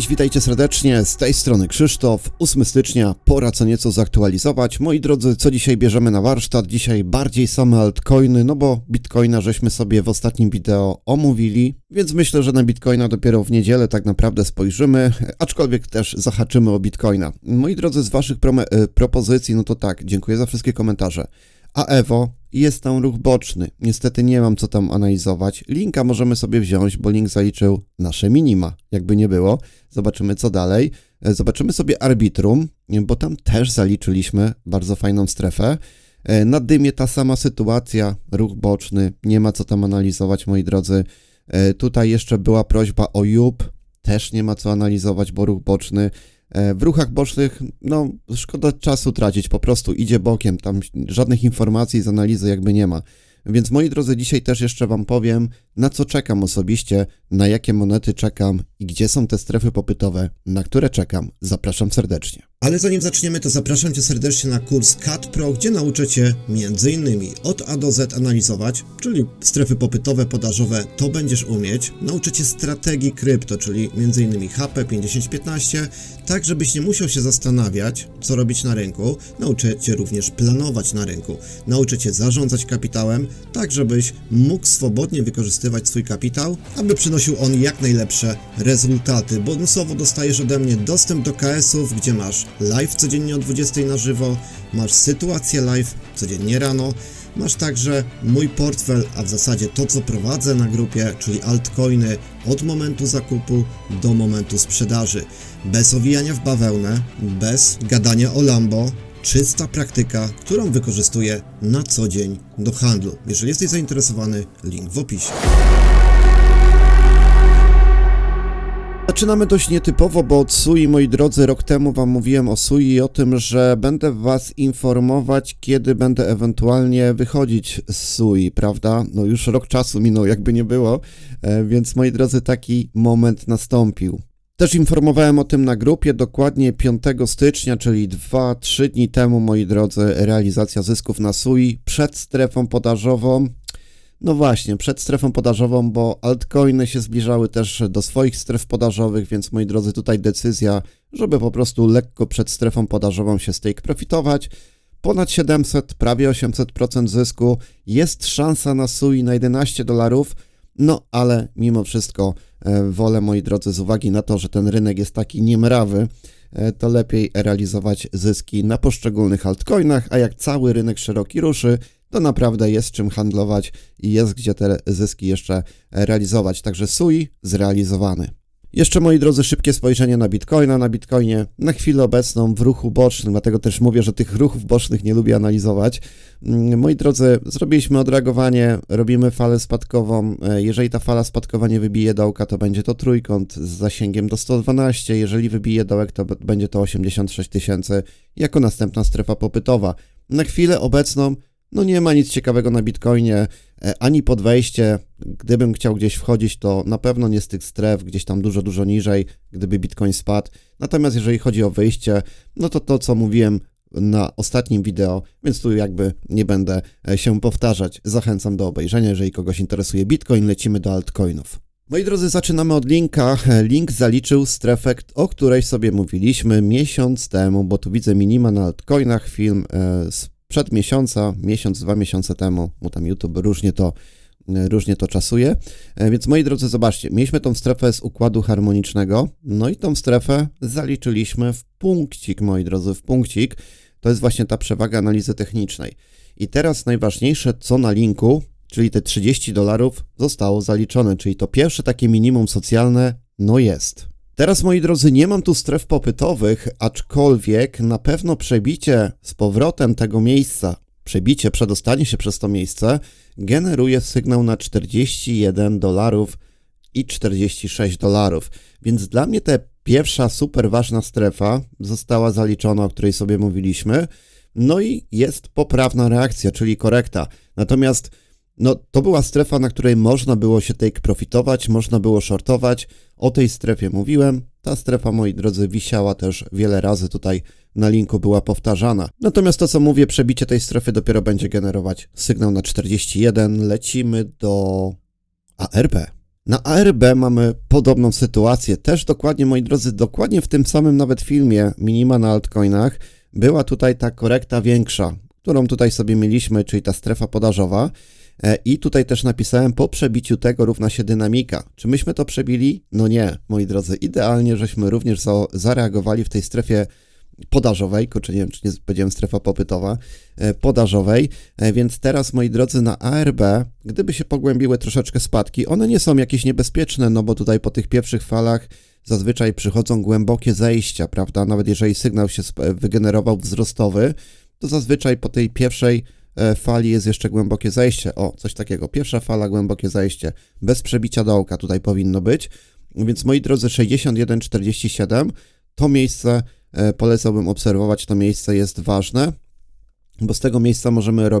Witajcie serdecznie, z tej strony Krzysztof, 8 stycznia, pora co nieco zaktualizować. Moi drodzy, co dzisiaj bierzemy na warsztat? Dzisiaj bardziej same altcoiny, no bo bitcoina żeśmy sobie w ostatnim wideo omówili, więc myślę, że na bitcoina dopiero w niedzielę tak naprawdę spojrzymy, aczkolwiek też zahaczymy o bitcoina. Moi drodzy, z waszych e, propozycji, no to tak, dziękuję za wszystkie komentarze. A Evo jest tam ruch boczny. Niestety nie mam co tam analizować. Linka możemy sobie wziąć, bo link zaliczył nasze minima, jakby nie było. Zobaczymy co dalej. E, Zobaczymy sobie arbitrum, bo tam też zaliczyliśmy bardzo fajną strefę. E, Na dymie ta sama sytuacja, ruch boczny, nie ma co tam analizować, moi drodzy. E, Tutaj jeszcze była prośba o JUP, też nie ma co analizować, bo ruch boczny. E, W ruchach bocznych, no, szkoda czasu tracić, po prostu idzie bokiem, tam żadnych informacji z analizy jakby nie ma. Więc moi drodzy, dzisiaj też jeszcze Wam powiem, na co czekam osobiście, na jakie monety czekam i gdzie są te strefy popytowe, na które czekam. Zapraszam serdecznie. Ale zanim zaczniemy, to zapraszam Cię serdecznie na kurs CAT Pro, gdzie nauczę Cię m.in. od A do Z analizować, czyli strefy popytowe, podażowe, to będziesz umieć. Nauczę Cię strategii krypto, czyli m.in. HP 5015, tak żebyś nie musiał się zastanawiać, co robić na rynku. Nauczę Cię również planować na rynku. Nauczę Cię zarządzać kapitałem, tak żebyś mógł swobodnie wykorzystywać swój kapitał, aby przynosił on jak najlepsze rezultaty. Bonusowo dostajesz ode mnie dostęp do KS-ów, gdzie masz live codziennie o 20 na żywo, masz sytuację live codziennie rano, masz także mój portfel, a w zasadzie to co prowadzę na grupie, czyli altcoiny od momentu zakupu do momentu sprzedaży. Bez owijania w bawełnę, bez gadania o Lambo, czysta praktyka, którą wykorzystuję na co dzień do handlu. Jeżeli jesteś zainteresowany, link w opisie. Zaczynamy dość nietypowo, bo od SUI, moi drodzy, rok temu Wam mówiłem o SUI i o tym, że będę Was informować, kiedy będę ewentualnie wychodzić z SUI, prawda? No już rok czasu minął, jakby nie było, e, więc moi drodzy, taki moment nastąpił. Też informowałem o tym na grupie dokładnie 5 stycznia, czyli 2-3 dni temu, moi drodzy, realizacja zysków na SUI przed strefą podażową. No właśnie, przed strefą podażową, bo altcoiny się zbliżały też do swoich stref podażowych, więc moi drodzy, tutaj decyzja, żeby po prostu lekko przed strefą podażową się stake profitować. Ponad 700, prawie 800% zysku. Jest szansa na SUI na 11 dolarów. No, ale mimo wszystko wolę, moi drodzy, z uwagi na to, że ten rynek jest taki niemrawy, e, to lepiej realizować zyski na poszczególnych altcoinach, a jak cały rynek szeroki ruszy, to naprawdę jest czym handlować i jest gdzie te zyski jeszcze realizować. Także SUI zrealizowany. Jeszcze moi drodzy, szybkie spojrzenie na Bitcoina. Na Bitcoinie na chwilę obecną w ruchu bocznym, dlatego też mówię, że tych ruchów bocznych nie lubię analizować. Mm, Moi drodzy, zrobiliśmy odreagowanie, robimy falę spadkową. E, Jeżeli ta fala spadkowa nie wybije dołka, to będzie to trójkąt z zasięgiem do 112. Jeżeli wybije dołek, to będzie to 86 tysięcy jako następna strefa popytowa. Na chwilę obecną no nie ma nic ciekawego na Bitcoinie, ani pod wejście. Gdybym chciał gdzieś wchodzić, to na pewno nie z tych stref, gdzieś tam dużo, dużo niżej, gdyby Bitcoin spadł. Natomiast jeżeli chodzi o wyjście, no to to, co mówiłem na ostatnim wideo, więc tu jakby nie będę e, się powtarzać. Zachęcam do obejrzenia, jeżeli kogoś interesuje Bitcoin, lecimy do altcoinów. Moi drodzy, zaczynamy od linka. Link zaliczył strefę, o której sobie mówiliśmy miesiąc temu, bo tu widzę minima na altcoinach, film e, sprzed miesiąca, miesiąc, dwa miesiące temu, bo tam YouTube różnie to, różnie to czasuje. E, Więc moi drodzy, zobaczcie, mieliśmy tą strefę z układu harmonicznego, no i tą strefę zaliczyliśmy w punkcik, moi drodzy, w punkcik. To jest właśnie ta przewaga analizy technicznej. I teraz najważniejsze, co na linku, czyli te 30 dolarów zostało zaliczone, czyli to pierwsze takie minimum socjalne, no jest. Teraz, moi drodzy, nie mam tu stref popytowych, aczkolwiek na pewno przebicie z powrotem tego miejsca, przebicie, przedostanie się przez to miejsce, generuje sygnał na 41 dolarów i 46 dolarów. Więc dla mnie ta pierwsza super ważna strefa została zaliczona, o której sobie mówiliśmy. No i jest poprawna reakcja, czyli korekta. Natomiast no, to była strefa, na której można było się take profitować, można było shortować. O tej strefie mówiłem. Ta strefa, moi drodzy, wisiała też wiele razy tutaj na linku, była powtarzana. Natomiast to, co mówię, przebicie tej strefy dopiero będzie generować sygnał na 41. Lecimy do ARP. Na ARB mamy podobną sytuację. Też dokładnie, moi drodzy, dokładnie w tym samym nawet filmie Minima na altcoinach była tutaj ta korekta większa, którą tutaj sobie mieliśmy, czyli ta strefa podażowa. E, I tutaj też napisałem, po przebiciu tego równa się dynamika. Czy myśmy to przebili? No nie, moi drodzy. Idealnie, żeśmy również za, zareagowali w tej strefie podażowej, kurczę, nie wiem, czy nie powiedziałem strefa popytowa, e, podażowej, e, więc teraz, moi drodzy, na ARB, gdyby się pogłębiły troszeczkę spadki, one nie są jakieś niebezpieczne, no bo tutaj po tych pierwszych falach zazwyczaj przychodzą głębokie zejścia, prawda, nawet jeżeli sygnał się wygenerował wzrostowy, to zazwyczaj po tej pierwszej fali jest jeszcze głębokie zejście, o, coś takiego, pierwsza fala, głębokie zejście, bez przebicia dołka tutaj powinno być, więc moi drodzy, 61,47 to miejsce e, polecałbym obserwować, to miejsce jest ważne, bo z tego miejsca możemy e,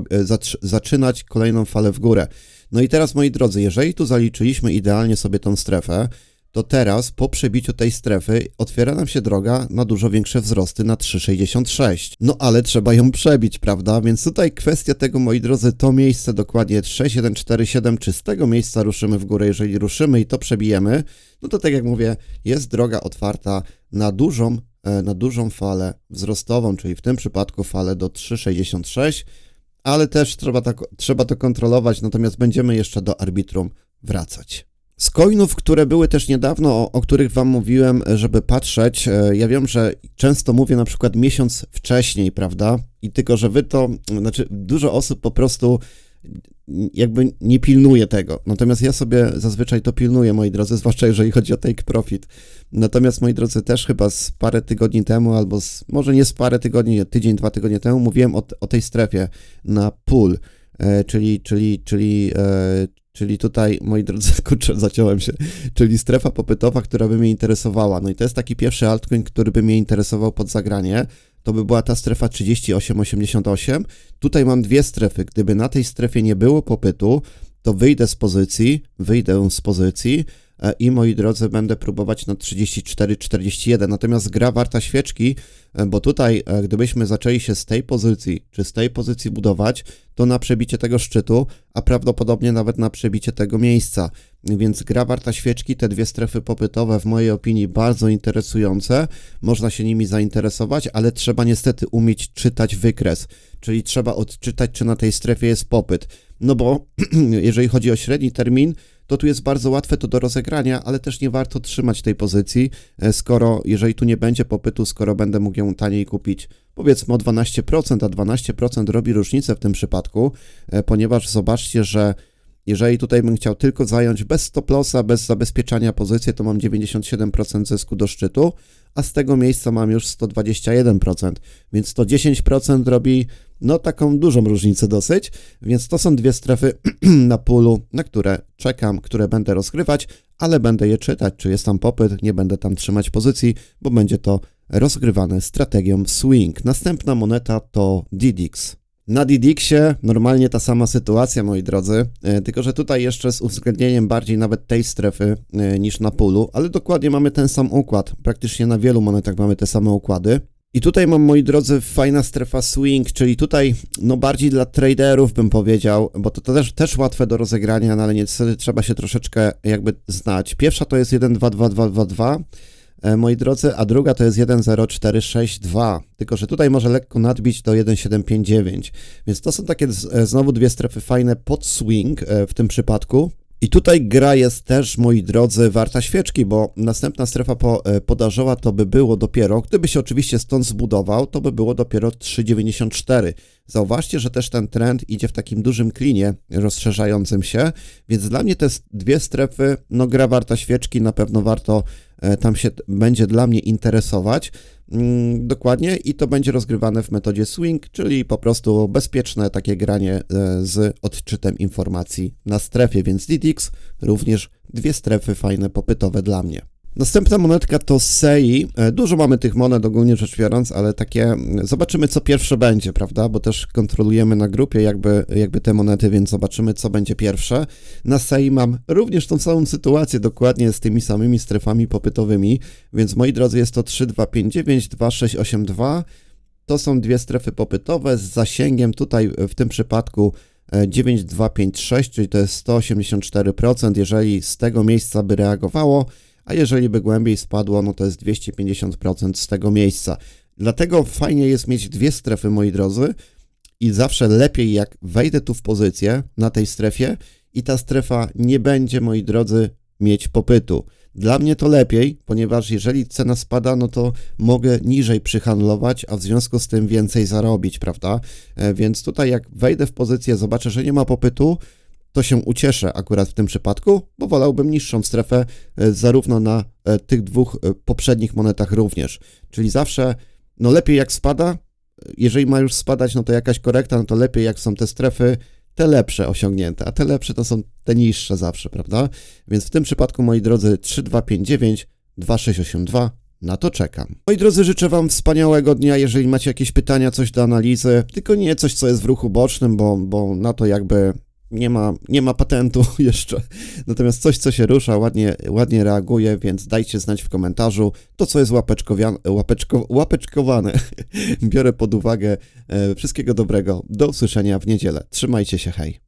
zaczynać kolejną falę w górę. No i teraz, moi drodzy, jeżeli tu zaliczyliśmy idealnie sobie tą strefę, to teraz po przebiciu tej strefy otwiera nam się droga na dużo większe wzrosty na 3,66. No ale trzeba ją przebić, prawda? Więc tutaj kwestia tego, moi drodzy, to miejsce dokładnie 6,147, czy z tego miejsca ruszymy w górę. Jeżeli ruszymy i to przebijemy, no to tak jak mówię, jest droga otwarta na dużą, e, na dużą falę wzrostową, czyli w tym przypadku falę do 3,66, ale też trzeba, tak, trzeba to kontrolować, natomiast będziemy jeszcze do arbitrum wracać. Z coinów, które były też niedawno, o, o których Wam mówiłem, żeby patrzeć, e, ja wiem, że często mówię na przykład miesiąc wcześniej, prawda? I tylko, że Wy to, znaczy dużo osób po prostu jakby nie pilnuje tego. Natomiast ja sobie zazwyczaj to pilnuję, moi drodzy, zwłaszcza jeżeli chodzi o take profit. Natomiast, moi drodzy, też chyba z parę tygodni temu, albo z, może nie z parę tygodni, tydzień, dwa tygodnie temu, mówiłem o, o tej strefie na pool, e, czyli, czyli, czyli, e, czyli tutaj, moi drodzy, kurczę, zaciąłem się, czyli strefa popytowa, która by mnie interesowała. No i to jest taki pierwszy altcoin, który by mnie interesował pod zagranie. To by była ta strefa 38,88. Tutaj mam dwie strefy. Gdyby na tej strefie nie było popytu, to wyjdę z pozycji, wyjdę z pozycji i moi drodzy, będę próbować na 34-41. Natomiast gra warta świeczki, e, bo tutaj, e, gdybyśmy zaczęli się z tej pozycji, czy z tej pozycji budować, to na przebicie tego szczytu, a prawdopodobnie nawet na przebicie tego miejsca. Więc gra warta świeczki, te dwie strefy popytowe, w mojej opinii, bardzo interesujące. Można się nimi zainteresować, ale trzeba niestety umieć czytać wykres, czyli trzeba odczytać, czy na tej strefie jest popyt. No bo jeżeli chodzi o średni termin, to tu jest bardzo łatwe to do rozegrania, ale też nie warto trzymać tej pozycji, e, skoro, jeżeli tu nie będzie popytu, skoro będę mógł ją taniej kupić, powiedzmy o 12%, a 12% robi różnicę w tym przypadku, e, ponieważ zobaczcie, że jeżeli tutaj bym chciał tylko zająć bez stop lossa, bez zabezpieczania pozycję, to mam 97% zysku do szczytu, a z tego miejsca mam już 121%, więc to 10% robi no taką dużą różnicę dosyć, więc to są dwie strefy na pulu, na które czekam, które będę rozgrywać, ale będę je czytać, czy jest tam popyt, nie będę tam trzymać pozycji, bo będzie to rozgrywane strategią swing. Następna moneta to DDX. Na DDX-ie normalnie ta sama sytuacja, moi drodzy, e, tylko że tutaj jeszcze z uwzględnieniem bardziej nawet tej strefy e, niż na pulu, ale dokładnie mamy ten sam układ. Praktycznie na wielu monetach mamy te same układy. I tutaj mam, moi drodzy, fajna strefa swing, czyli tutaj no bardziej dla traderów bym powiedział, bo to, to też, też łatwe do rozegrania, no ale niestety trzeba się troszeczkę jakby znać. Pierwsza to jest 1, 2, 2, 2, 2, 2 e, moi drodzy, a druga to jest 10462, tylko że tutaj może lekko nadbić do 1759, więc to są takie e, znowu dwie strefy fajne pod swing e, w tym przypadku. I tutaj gra jest też, moi drodzy, warta świeczki, bo następna strefa po, e, podażowa to by było dopiero, gdyby się oczywiście stąd zbudował, to by było dopiero 3,94. Zauważcie, że też ten trend idzie w takim dużym klinie rozszerzającym się, więc dla mnie te dwie strefy, no gra warta świeczki, na pewno warto e, tam się będzie dla mnie interesować. Mm, dokładnie i to będzie rozgrywane w metodzie swing, czyli po prostu bezpieczne takie granie e, z odczytem informacji na strefie, więc DDX również dwie strefy fajne, popytowe dla mnie. Następna monetka to SEI. E, Dużo mamy tych monet ogólnie rzecz biorąc, ale takie mm, zobaczymy co pierwsze będzie, prawda? Bo też kontrolujemy na grupie jakby, jakby te monety, więc zobaczymy co będzie pierwsze. Na SEI mam również tą samą sytuację, dokładnie z tymi samymi strefami popytowymi, więc moi drodzy jest to 3259, 2682. To są dwie strefy popytowe z zasięgiem tutaj w tym przypadku e, 9256, czyli to jest 184%, jeżeli z tego miejsca by reagowało, a jeżeli by głębiej spadło, no to jest 250% z tego miejsca. Dlatego fajnie jest mieć dwie strefy, moi drodzy, i zawsze lepiej jak wejdę tu w pozycję na tej strefie i ta strefa nie będzie, moi drodzy, mieć popytu. Dla mnie to lepiej, ponieważ jeżeli cena spada, no to mogę niżej przyhandlować, a w związku z tym więcej zarobić, prawda? E, Więc tutaj jak wejdę w pozycję, zobaczę, że nie ma popytu, to się ucieszę akurat w tym przypadku, bo wolałbym niższą strefę e, zarówno na e, tych dwóch e, poprzednich monetach również. Czyli zawsze, no lepiej jak spada, jeżeli ma już spadać, no to jakaś korekta, no to lepiej jak są te strefy, te lepsze osiągnięte, a te lepsze to są te niższe zawsze, prawda? Więc w tym przypadku, moi drodzy, 3259 2682 na to czekam. Moi drodzy, życzę Wam wspaniałego dnia. Jeżeli macie jakieś pytania, coś do analizy, tylko nie coś, co jest w ruchu bocznym, bo, bo na to jakby nie ma, nie ma patentu jeszcze. Natomiast coś, co się rusza, ładnie, ładnie reaguje, więc dajcie znać w komentarzu to, co jest łapeczkowian- łapeczko, łapeczkowane. Biorę pod uwagę. E, Wszystkiego dobrego. Do usłyszenia w niedzielę. Trzymajcie się, hej.